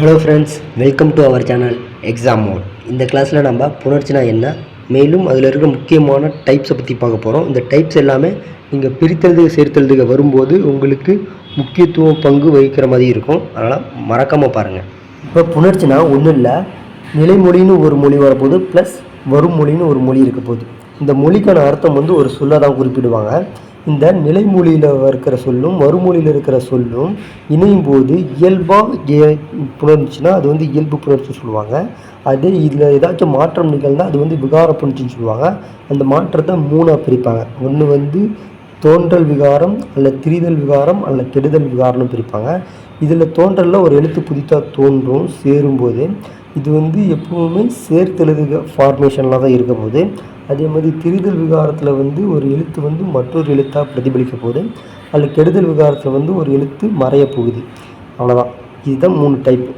Hello friends welcome to our channel exam mode இந்த கிளாஸில் நம்ம புணர்ச்சினா என்ன? மேலும் அதில் இருக்கிற முக்கியமான டைப்ஸை பற்றி பார்க்க போகிறோம் இந்த டைப்ஸ் எல்லாமே நீங்கள் பிரித்தெழுதுக சேர்த்தெழுதுக வரும்போது உங்களுக்கு முக்கியத்துவம் பங்கு வகிக்கிற மாதிரி இருக்கும். அதனால் மறக்காமல் பாருங்கள் இப்போ புணர்ச்சினா ஒன்றும் இல்லை. நிலைமொழின்னு ஒரு மொழி வரப்போகுது ப்ளஸ் வரும் மொழின்னு ஒரு மொழி இருக்க போகுது. இந்த மொழிக்கான அர்த்தம் வந்து ஒரு சொல்லை தான் குறிப்பிடுவாங்க. இந்த நிலைமொழியில் இருக்கிற சொல்லும் மறுமொழியில் இருக்கிற சொல்லும் இணையும் போது இயல்பாக புணர்ச்சினா அது வந்து இயல்பு புணர்ச்சி சொல்லுவாங்க. அதே இதில் ஏதாச்சும் மாற்றம் நிகழ்ந்தால் அது வந்து விகார புணர்ச்சின்னு சொல்லுவாங்க. அந்த மாற்றத்தை மூணாக பிரிப்பாங்க. ஒன்று வந்து தோன்றல் விகாரம் அல்ல திரிதல் விகாரம் அல்ல கெடுதல் விகாரம்னு பிரிப்பாங்க. இதில் தோன்றலில் ஒரு எழுத்து புதிதாக தோன்றும் சேரும்போது இது வந்து எப்பவுமே சேர்த்தெழுதுக ஃபார்மேஷனில் தான் இருக்க போது அதே மாதிரி திரிதல் விகாரத்தில் வந்து ஒரு எழுத்து வந்து மற்றொரு எழுத்தாக பிரதிபலிக்க போகுது. அதில் கெடுதல் விகாரத்தில் வந்து ஒரு எழுத்து மறைய போகுது. அவ்வளோதான் இதுதான் மூணு டைப்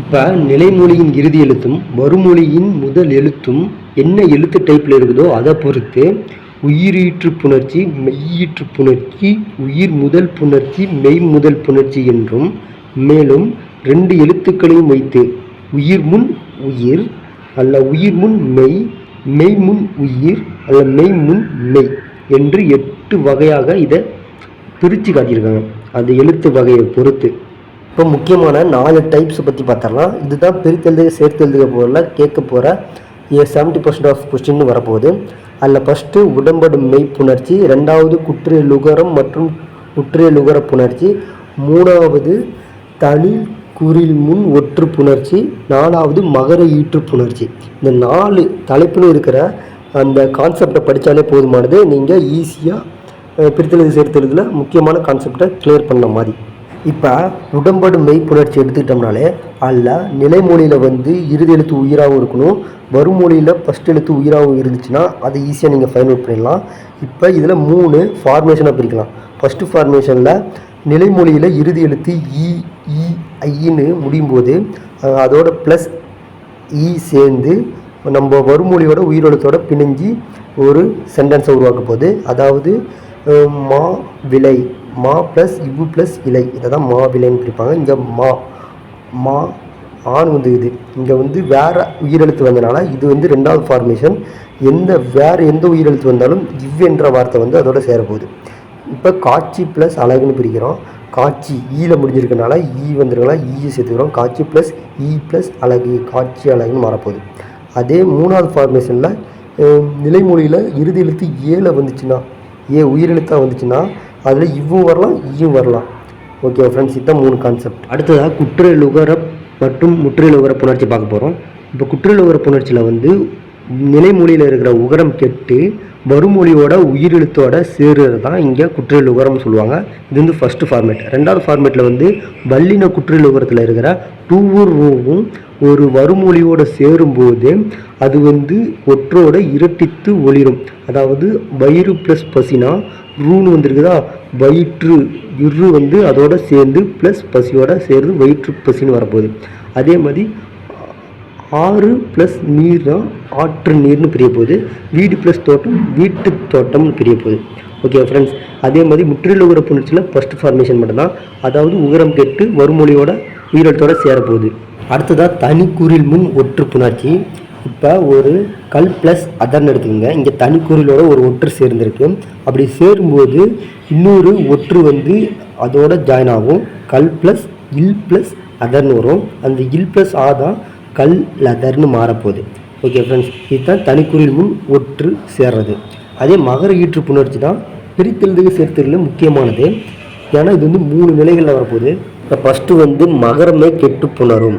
இப்போ நிலைமொழியின் இறுதி எழுத்தும் மறுமொழியின் முதல் எழுத்தும் என்ன எழுத்து டைப்பில் இருக்குதோ அதை பொறுத்து உயிரீற்று புணர்ச்சி மெய்யீற்று புணர்ச்சி உயிர் முதல் புணர்ச்சி மெய் முதல் புணர்ச்சி என்றும் மேலும் ரெண்டு எழுத்துக்களையும் வைத்து உயிர் முன் உயிர் அல்ல உயிர் முன் மெய் மெய் முன் உயிர் அல்ல மெய் முன் மெய் என்று எட்டு வகையாக இதை பிரித்து காட்டியிருக்காங்க. அந்த எழுத்து வகையை பொறுத்து. இப்போ முக்கியமான நாலு டைப்ஸை பற்றி பார்த்தரலாம் இதுதான் பிரித்தெழுதுக சேர்த்தெழுதுக போல கேட்க போகிற செவன்ட்டி பர்சன்ட் ஆஃப் கொஸ்டின் வரப்போகுது. அதில் ஃபஸ்ட்டு உடம்படும் மெய்ப்புணர்ச்சி ரெண்டாவது குற்றிய லுகரம் மற்றும் குற்றிய லுகர புணர்ச்சி மூணாவது தனி குறில் முன் ஒற்று புணர்ச்சி நாலாவது மகர ஈற்று புணர்ச்சி. இந்த நாலு தலைப்புன்னு இருக்கிற அந்த கான்செப்டை படித்தாலே போதுமானது. நீங்கள் ஈஸியாக பிரித்தெழுது சேர்த்தெழுதில் முக்கியமான கான்செப்டை கிளியர் பண்ண மாதிரி. இப்போ உடம்படு மெய் புணர்ச்சி எடுத்துக்கிட்டோம்னாலே அல்ல நிலைமொழியில் வந்து இறுதி எழுத்து உயிராகவும் இருக்கணும். வருமொழியில் ஃபஸ்ட் எழுத்து உயிராகவும் இருந்துச்சுன்னா அதை ஈஸியாக நீங்கள் ஃபைன் அவுட் பண்ணிடலாம். இப்போ இதில் மூணு ஃபார்மேஷனாக பிரிக்கலாம். ஃபஸ்ட்டு ஃபார்மேஷனில் நிலைமொழியில் இறுதி எழுத்து இ இ ஐன்னு முடியும் போது அதோட ப்ளஸ் இ e சேர்ந்து நம்ம வருமொழியோட உயிரெழுத்தோட பிணைஞ்சி ஒரு சென்டென்ஸை உருவாக்க போகுது. அதாவது மா விலை மா ப்ளஸ் இவ்வு ப்ளஸ் இலை இதை தான் மா விலைன்னு பிரிப்பாங்க. இங்கே மா மா ஆண் வந்து இது. இங்கே வந்து வேறு உயிரெழுத்து வந்தனால இது வந்து ரெண்டாவது ஃபார்மேஷன் எந்த வேறு எந்த உயிரெழுத்து வந்தாலும் இவ் என்ற வார்த்தை வந்து அதோட சேரப்போகுது. இப்போ காட்சி ப்ளஸ் அழகுன்னு பிரிக்கிறோம். காட்சி e ஈல முடிஞ்சிருக்கனால e ஈ வந்திருக்கனால ஈயை e சேர்த்துக்கிறோம் காட்சி ப்ளஸ் ஈ ப்ளஸ் அழகு காட்சி அழகுன்னு மாறப்போகுது. அதே மூணாவது ஃபார்மேஷனில் நிலைமொழியில் இறுதி எழுத்து ஏல வந்துச்சுன்னா ஏ உயிரெழுத்தாக வந்துச்சுன்னா அதில் இவ்வும் வரலாம் ஈயும் வரலாம். ஓகே ஃப்ரெண்ட்ஸ் இதுதான் மூணு கான்செப்ட் அடுத்ததாக குற்றலுகர மற்றும் முற்றிலுகர புணர்ச்சி பார்க்க போகிறோம் இப்போ குற்றலுகர புணர்ச்சியில் வந்து நிலைமொழியில் இருக்கிற உகரம் கெட்டு வருமொழியோட உயிரெழுத்தோட சேருறது தான் இங்கே குற்றலுகரம் சொல்லுவாங்க. இது வந்து ஃபஸ்ட்டு ஃபார்மேட் ரெண்டாவது ஃபார்மேட்டில் வந்து வல்லின குற்றலுகரத்தில் இருக்கிற டூவூர் ரூவும் ஒரு வருமொழியோட சேரும்போது அது வந்து ஒற்றோட இரட்டித்து ஒளிரும். அதாவது வயிறு ப்ளஸ் பசினா ரூன்னு வந்திருக்குதா? வயிற்று இரு வந்து அதோட சேர்ந்து ப்ளஸ் பசியோட சேர்ந்து வயிற்று பசின்னு வரப்போகுது. அதே மாதிரி ஆறு ப்ளஸ் நீர் தான் ஆற்று நீர்னு பிரிய போகுது வீடு ப்ளஸ் தோட்டம் வீட்டு தோட்டம்னு பிரிய போகுது ஓகே ஃப்ரெண்ட்ஸ் அதே மாதிரி முற்றிலும் உகர புணர்ச்சியில் ஃபஸ்ட் ஃபார்மேஷன் மட்டும்தான். அதாவது உகரம் கெட்டு வறுமொழியோட உயிரெழுத்தோட சேரப்போகுது. அடுத்ததாக தனிக்குறில் முன் ஒற்று புணர்ச்சி. இப்போ ஒரு கல் ப்ளஸ் அதர்னு எடுத்துக்கோங்க. இங்கே தனிக்குறிலோட ஒரு ஒற்று சேர்ந்துருக்கு. அப்படி சேரும்போது இன்னொரு ஒற்று வந்து அதோட ஜாயின் ஆகும். கல் ப்ளஸ் இல் ப்ளஸ் அதர்னு வரும். அந்த இல் ப்ளஸ் ஆ தான் கல் லதர்னு மாறப்போகுது. ஓகே ஃப்ரெண்ட்ஸ் இதுதான் தனிக்குறில் முன் ஒற்று சேர்றது. அதே மகர ஈற்று புணர்ச்சி தான் பிரித்தெழுதுக சேர்த்தெழுதுல முக்கியமானது. ஏன்னா இது வந்து மூணு நிலைகளில் வரப்போகுது. இப்போ ஃபஸ்ட்டு வந்து மகரமே கெட்டு புணரும்.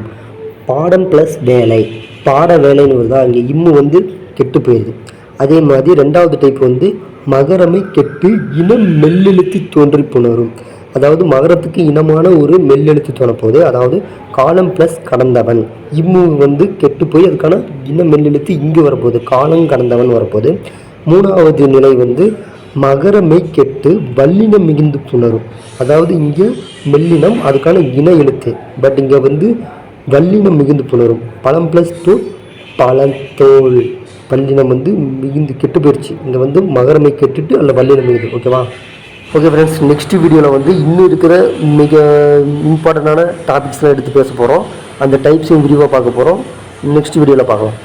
பாடம் ப்ளஸ் வேலை. பாட வேலைன்னு வருதா? இங்கே இம்மு வந்து கெட்டு போயிடுது அதே மாதிரி ரெண்டாவது டைப் வந்து மகரமே கெட்டு இனம் மெல்லெழுத்தி தோன்றி புணரும். அதாவது மகரத்துக்கு இனமான ஒரு மெல்லெழுத்து தோணப்போகுது. அதாவது காலம் ப்ளஸ் கடந்தவன். இம்மு வந்து கெட்டு போய் அதுக்கான இன மெல்லெழுத்து இங்கு வரப்போகுது. காலம் கடந்தவன் வரப்போகுது. மூணாவது நிலை வந்து மகரமை கெட்டு வல்லினம் மிகுந்து புணரும். அதாவது இங்கே மெல்லினம் அதுக்கான இன எழுத்து. பட் இங்கே வந்து வல்லினம் மிகுந்து புணரும். பழம் ப்ளஸ் டூ பழந்தோல். வல்லினம் வந்து மிகுந்து கெட்டு போயிடுச்சு இங்கே வந்து மகரமை கெட்டுட்டு அல்ல வல்லினம் மிகுது. ஓகேவா ஓகே ஃப்ரெண்ட்ஸ் நெக்ஸ்ட் வீடியோவில் வந்து இன்னும் இருக்கிற மிக இம்பார்ட்டண்டான டாபிக்ஸ்லாம் எடுத்து பேச போகிறோம் அந்த டைப்ஸையும் விரிவாக பார்க்க போகிறோம் நெக்ஸ்ட் வீடியோவில் பார்க்கலாம்.